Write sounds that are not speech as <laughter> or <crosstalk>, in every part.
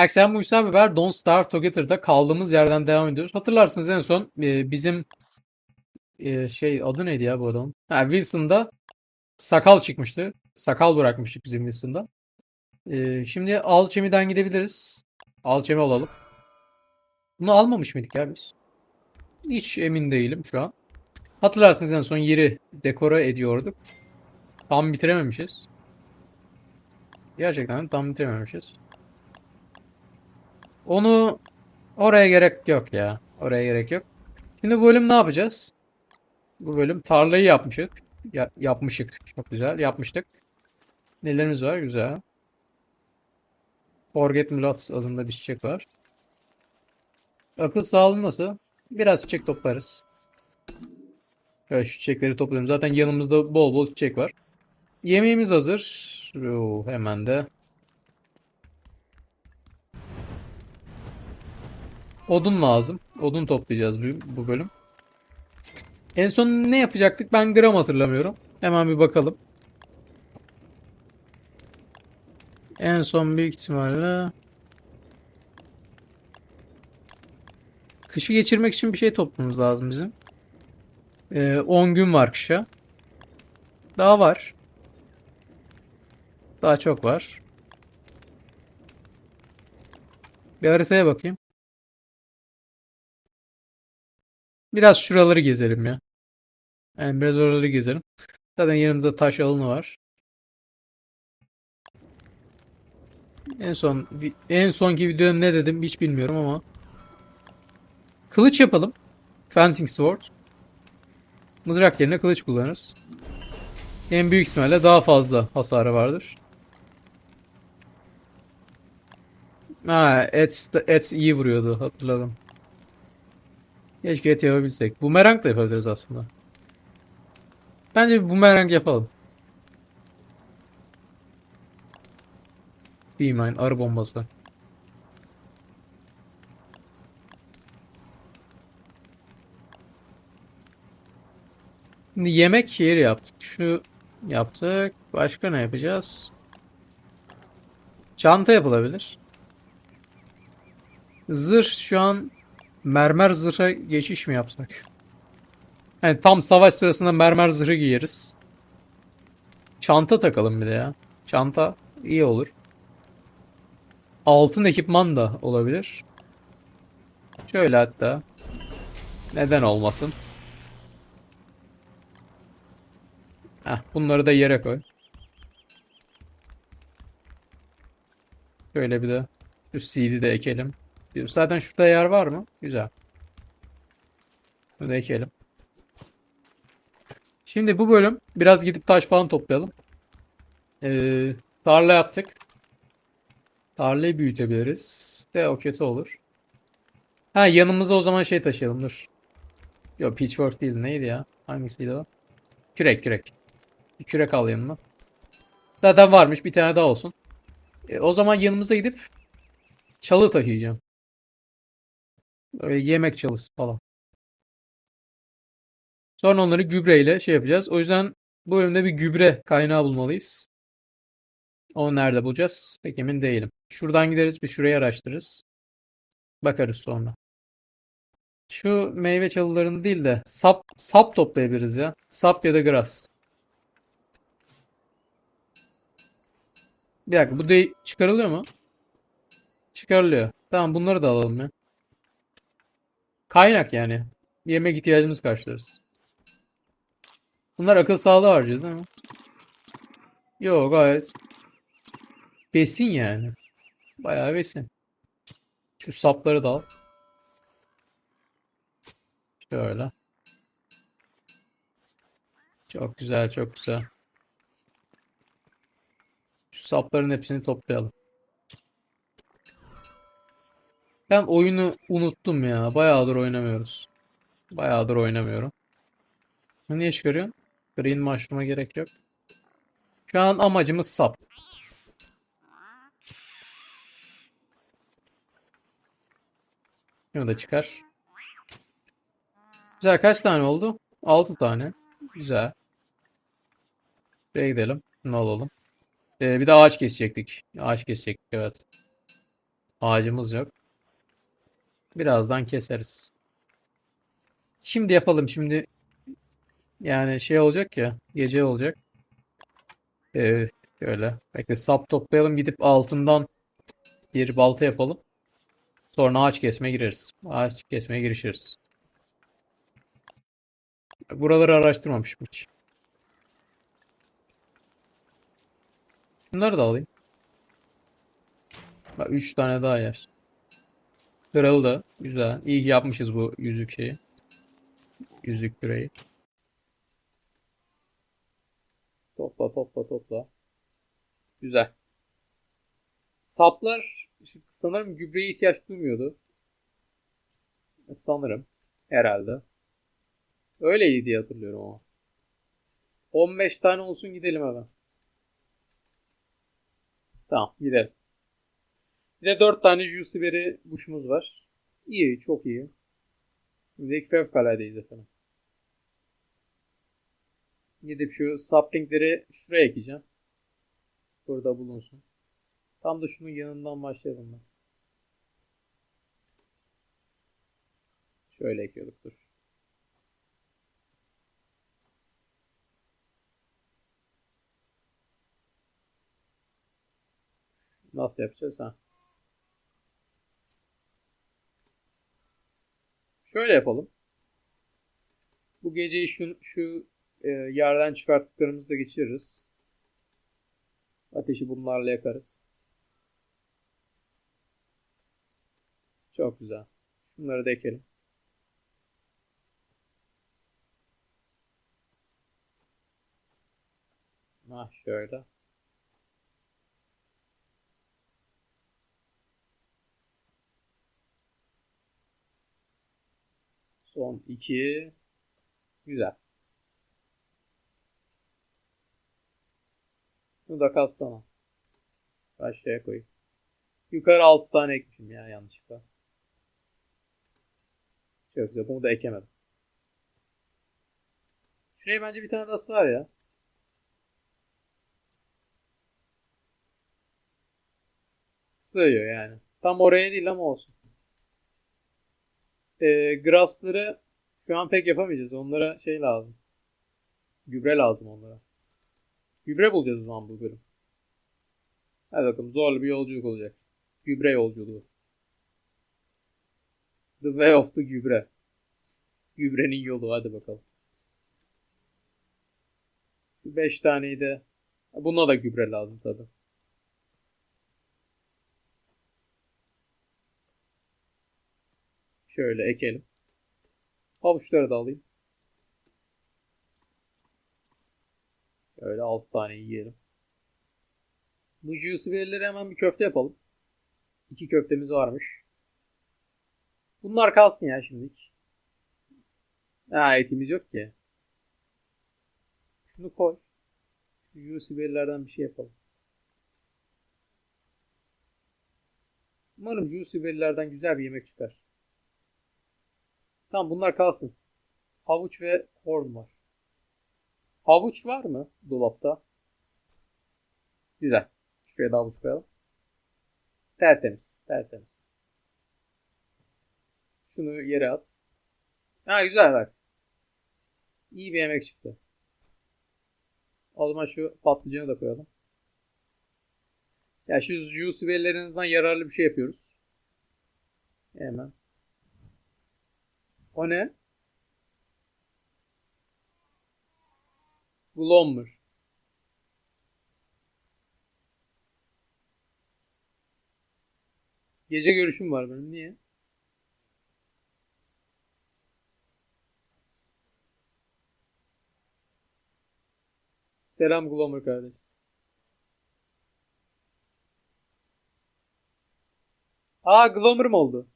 Herkese Musa Biber Don't Starve Together'da kaldığımız yerden devam ediyoruz. Hatırlarsınız en son e, bizim e, şey adı neydi ya bu adamın? Ha, Wilson'da sakal çıkmıştı. Sakal bırakmıştık bizim Wilson'da. E, şimdi Alchemy'den gidebiliriz. Alchemy alalım. Bunu almamış mıydık ya biz? Hiç emin değilim şu an. Hatırlarsınız en son yeri dekora ediyorduk. Tam bitirememişiz. Gerçekten tam bitirememişiz. Onu oraya gerek yok ya. Oraya gerek yok. Şimdi bu bölüm ne yapacağız? Bu bölüm tarlayı yapmışık. Ya, yapmışık. Çok güzel. Yapmıştık. Nelerimiz var? Güzel. Forget Me Lot adında bir çiçek var. Akıl sağlığı nasıl? Biraz çiçek toplarız. Evet şu çiçekleri toplayalım. Zaten yanımızda bol bol çiçek var. Yemeğimiz hazır. Oo, hemen de Odun lazım. Odun toplayacağız bu, bölüm. En son ne yapacaktık? Ben gram hatırlamıyorum. Hemen bir bakalım. En son büyük ihtimalle kışı geçirmek için bir şey toplamamız lazım bizim. Ee, 10 gün var kışa. Daha var. Daha çok var. Bir haritaya bakayım. Biraz şuraları gezelim ya. Yani biraz oraları gezelim. Zaten yanımızda taş alanı var. En son en sonki videoda ne dedim hiç bilmiyorum ama kılıç yapalım. Fencing sword. Mızrak yerine kılıç kullanırız. En büyük ihtimalle daha fazla hasarı vardır. Ha, et, et iyi vuruyordu hatırladım. Keşke et yapabilsek. Bumerang da yapabiliriz aslında. Bence bir bumerang yapalım. B-mine arı bombası. Şimdi yemek yeri yaptık. Şu yaptık. Başka ne yapacağız? Çanta yapılabilir. Zırh şu an mermer zırha geçiş mi yapsak? Yani tam savaş sırasında mermer zırhı giyeriz. Çanta takalım bir de ya. Çanta iyi olur. Altın ekipman da olabilir. Şöyle hatta. Neden olmasın? Heh, bunları da yere koy. Şöyle bir de şu CD de ekelim. Zaten şurada yer var mı? Güzel. Bunu ekelim. Şimdi bu bölüm biraz gidip taş falan toplayalım. Ee, tarla yaptık. Tarlayı büyütebiliriz. De o kötü olur. Ha yanımıza o zaman şey taşıyalım dur. Yok pitchfork değil neydi ya? Hangisiydi o? Kürek kürek. Bir kürek al yanına. Zaten varmış bir tane daha olsun. E, o zaman yanımıza gidip çalı taşıyacağım. Böyle yemek çalısı falan. Sonra onları gübreyle şey yapacağız. O yüzden bu bölümde bir gübre kaynağı bulmalıyız. Onu nerede bulacağız? Pek emin değilim. Şuradan gideriz bir şurayı araştırırız. Bakarız sonra. Şu meyve çalılarını değil de sap sap toplayabiliriz ya. Sap ya da grass. Bir dakika bu de çıkarılıyor mu? Çıkarılıyor. Tamam bunları da alalım ya. Kaynak yani. Yemek ihtiyacımız karşılarız. Bunlar akıl sağlığı harcıyor değil mi? Yok gayet. Besin yani. Bayağı besin. Şu sapları da al. Şöyle. Çok güzel, çok güzel. Şu sapların hepsini toplayalım. Ben oyunu unuttum ya. Bayağıdır oynamıyoruz. Bayağıdır oynamıyorum. Bu niye çıkarıyorsun? Green mushroom'a gerek yok. Şu an amacımız sap. Şunu da çıkar. Güzel kaç tane oldu? 6 tane. Güzel. Buraya gidelim. Ne alalım? Ee, bir de ağaç kesecektik. Ağaç kesecektik evet. Ağacımız yok. Birazdan keseriz. Şimdi yapalım. Şimdi yani şey olacak ya. Gece olacak. Ee, şöyle. Bekle sap toplayalım. Gidip altından bir balta yapalım. Sonra ağaç kesmeye gireriz. Ağaç kesmeye girişiriz. Buraları araştırmamışım hiç. Bunları da alayım. Bak 3 tane daha yer. Kralı da güzel. İyi yapmışız bu yüzük şeyi. Yüzük küreği. Topla topla topla. Güzel. Saplar sanırım gübreye ihtiyaç duymuyordu. Sanırım. Herhalde. Öyleydi diye hatırlıyorum ama. 15 tane olsun gidelim hemen. Tamam gidelim. Bir de 4 tane juicy berry kuşumuz var. İyi, çok iyi. Şimdi fevkaladeyiz efendim. Gidip şu saplingleri şuraya ekeceğim. Burada bulunsun. Tam da şunun yanından başlayalım ben. Şöyle ekiyorduk dur. Nasıl yapacağız ha? Şöyle yapalım. Bu geceyi şu, şu e, yerden çıkarttıklarımızla geçiririz. Ateşi bunlarla yakarız. Çok güzel. Şunları da ekelim. Ah şöyle. Son iki. Güzel. Bunu da kalsana. Aşağıya koyayım. Yukarı 6 tane ekmişim ya yanlışlıkla. Çok güzel. Bunu da ekemedim. Şuraya bence bir tane daha sığar ya. Sığıyor yani. Tam oraya değil ama olsun. Ee, grassları şu an pek yapamayacağız. Onlara şey lazım. Gübre lazım onlara. Gübre bulacağız o zaman bu bölüm. Hadi bakalım zorlu bir yolculuk olacak. Gübre yolculuğu. The way of the gübre. Gübrenin yolu hadi bakalım. 5 taneyi de buna da gübre lazım tabi. Şöyle ekelim. Havuçları da alayım. Şöyle 6 tane yiyelim. Bu juicy berry'leri hemen bir köfte yapalım. İki köftemiz varmış. Bunlar kalsın ya şimdilik. Ha etimiz yok ki. Şunu koy. Şu juicy berry'lerden bir şey yapalım. Umarım juicy berry'lerden güzel bir yemek çıkar. Tamam bunlar kalsın. Havuç ve horn var. Havuç var mı dolapta? Güzel. Şuraya da havuç koyalım. Tertemiz. Tertemiz. Şunu yere at. Ha güzel bak. İyi bir yemek çıktı. O zaman şu patlıcanı da koyalım. Ya şu juicy yararlı bir şey yapıyoruz. Hemen. O ne? Glommer. Gece görüşüm var benim. Niye? Selam Glommer kardeş. Aa Glommer mı oldu?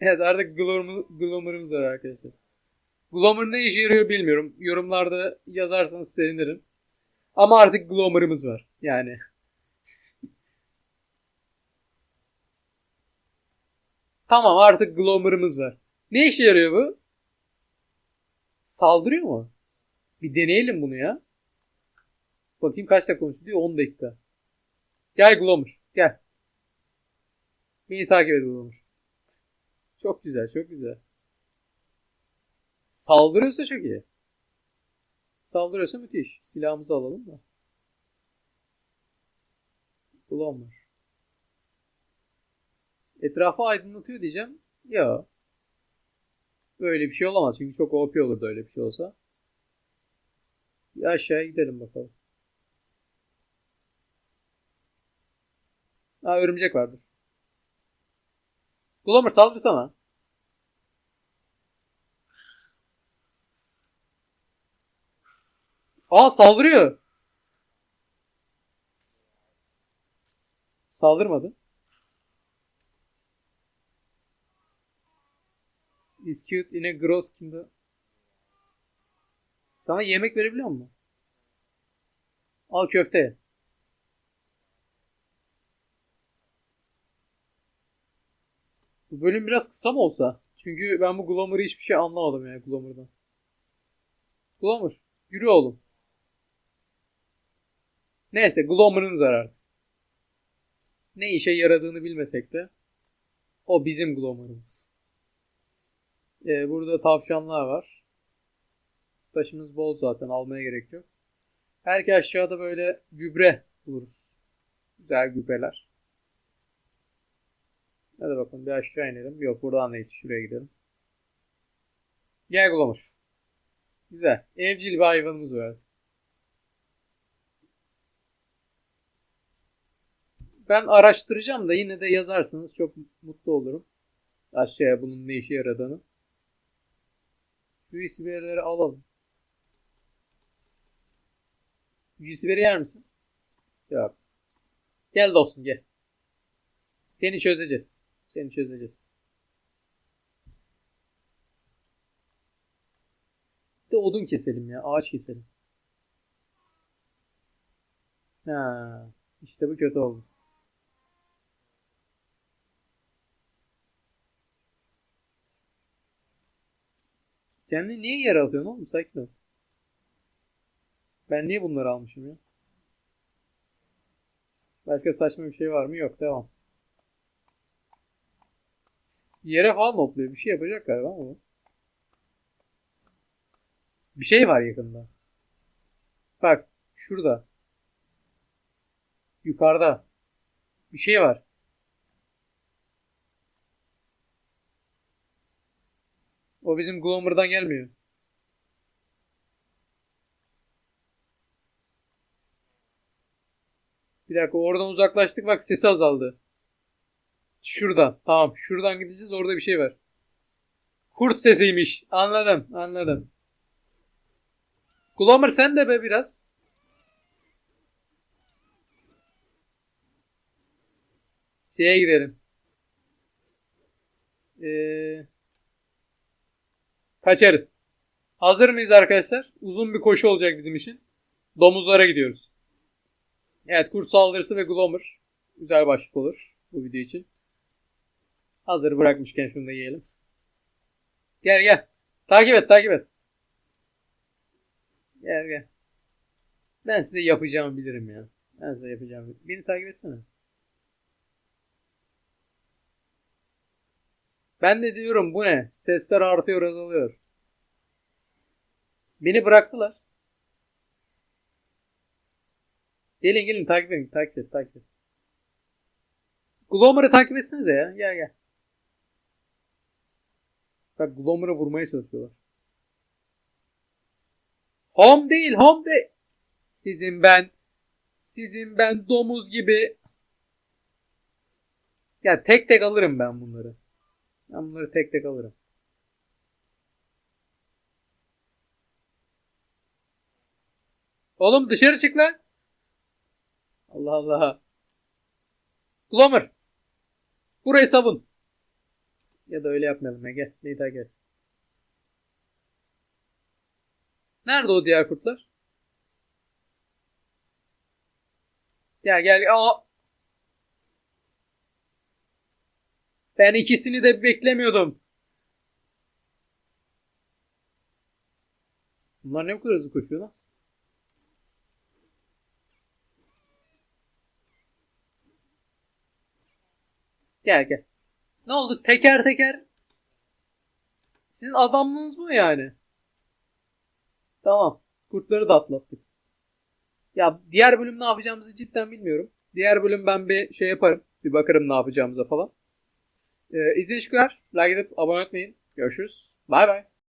Evet artık Glommer, Glommer'ımız var arkadaşlar. Glommer ne işe yarıyor bilmiyorum. Yorumlarda yazarsanız sevinirim. Ama artık Glommer'ımız var. Yani. <laughs> tamam artık Glommer'ımız var. Ne işe yarıyor bu? Saldırıyor mu? Bir deneyelim bunu ya. Bakayım kaç dakika konuştu diyor 10 dakika. Gel Glomer gel. Beni takip et Glomer. Çok güzel çok güzel. Saldırıyorsa çok iyi. Saldırıyorsa müthiş. Silahımızı alalım da. Glomer. Etrafı aydınlatıyor diyeceğim. Ya. Böyle bir şey olamaz. Çünkü çok OP olurdu öyle bir şey olsa. Bir aşağıya gidelim bakalım. Aa örümcek vardır. Glomer saldırsana. Aa saldırıyor. Saldırmadı. Is cute in a gross kingdom. Sana yemek verebiliyor mu? Al köfte. Bu bölüm biraz kısa mı olsa? Çünkü ben bu Glomer'ı hiçbir şey anlamadım yani Glomer'dan. Glomer, yürü oğlum. Neyse Glomer'ın zararı. Ne işe yaradığını bilmesek de o bizim Glomer'ımız. Ee, burada tavşanlar var. Taşımız bol zaten almaya gerek yok. Belki aşağıda böyle gübre buluruz. Güzel gübreler. Hadi bakalım bir aşağı inelim. Yok buradan değil. Şuraya gidelim. Gel Glomer. Güzel. Evcil bir hayvanımız var. Ben araştıracağım da yine de yazarsanız çok mutlu olurum. Aşağıya bunun ne işe yaradığını. USB verileri alalım. USB'leri yer misin? Yok. Gel dostum gel. Seni çözeceğiz. Seni çözeceğiz. Bir de odun keselim ya. Ağaç keselim. Ha, işte bu kötü oldu. Kendini niye yere atıyorsun oğlum? Sakin ol. Ben niye bunları almışım ya? Başka saçma bir şey var mı? Yok. Devam. Yere falan hopluyor. Bir şey yapacak galiba ama. Bir şey var yakında. Bak. Şurada. Yukarıda. Bir şey var. O bizim Glomer'dan gelmiyor. Bir dakika oradan uzaklaştık bak sesi azaldı. Şuradan. Tamam. Şuradan gideceğiz. Orada bir şey var. Kurt sesiymiş. Anladım. Anladım. Glomer sen de be biraz. Şeye gidelim. Ee, kaçarız. Hazır mıyız arkadaşlar? Uzun bir koşu olacak bizim için. Domuzlara gidiyoruz. Evet kurt saldırısı ve Glomer. Güzel başlık olur bu video için. Hazır bırakmışken şunu da yiyelim. Gel gel. Takip et takip et. Gel gel. Ben size yapacağımı bilirim ya. Ben size yapacağımı Beni takip etsene. Ben de diyorum bu ne? Sesler artıyor azalıyor. Beni bıraktılar. Gelin gelin takip edin. Takip et takip et. Glomer'ı takip etsinize ya. Gel gel. Bak Glomer'ı vurmaya çalışıyorlar. Home değil home de. Sizin ben. Sizin ben domuz gibi. Ya tek tek alırım ben bunları. Ben bunları tek tek alırım. Oğlum dışarı çık lan. Allah Allah. Glomer. Burayı savun. Ya da öyle yapmayalım ya. Gel. Nida gel. Nerede o diğer kurtlar? Ya gel. Aa. Ben ikisini de beklemiyordum. Bunlar ne bu kadar hızlı koşuyor lan? Gel gel. Ne oldu? Teker teker. Sizin adamlığınız bu yani. Tamam. Kurtları da atlattık. Ya diğer bölüm ne yapacağımızı cidden bilmiyorum. Diğer bölüm ben bir şey yaparım. Bir bakarım ne yapacağımıza falan. Ee, izleyiciler like edip abone unutmayın. Görüşürüz. Bay bay.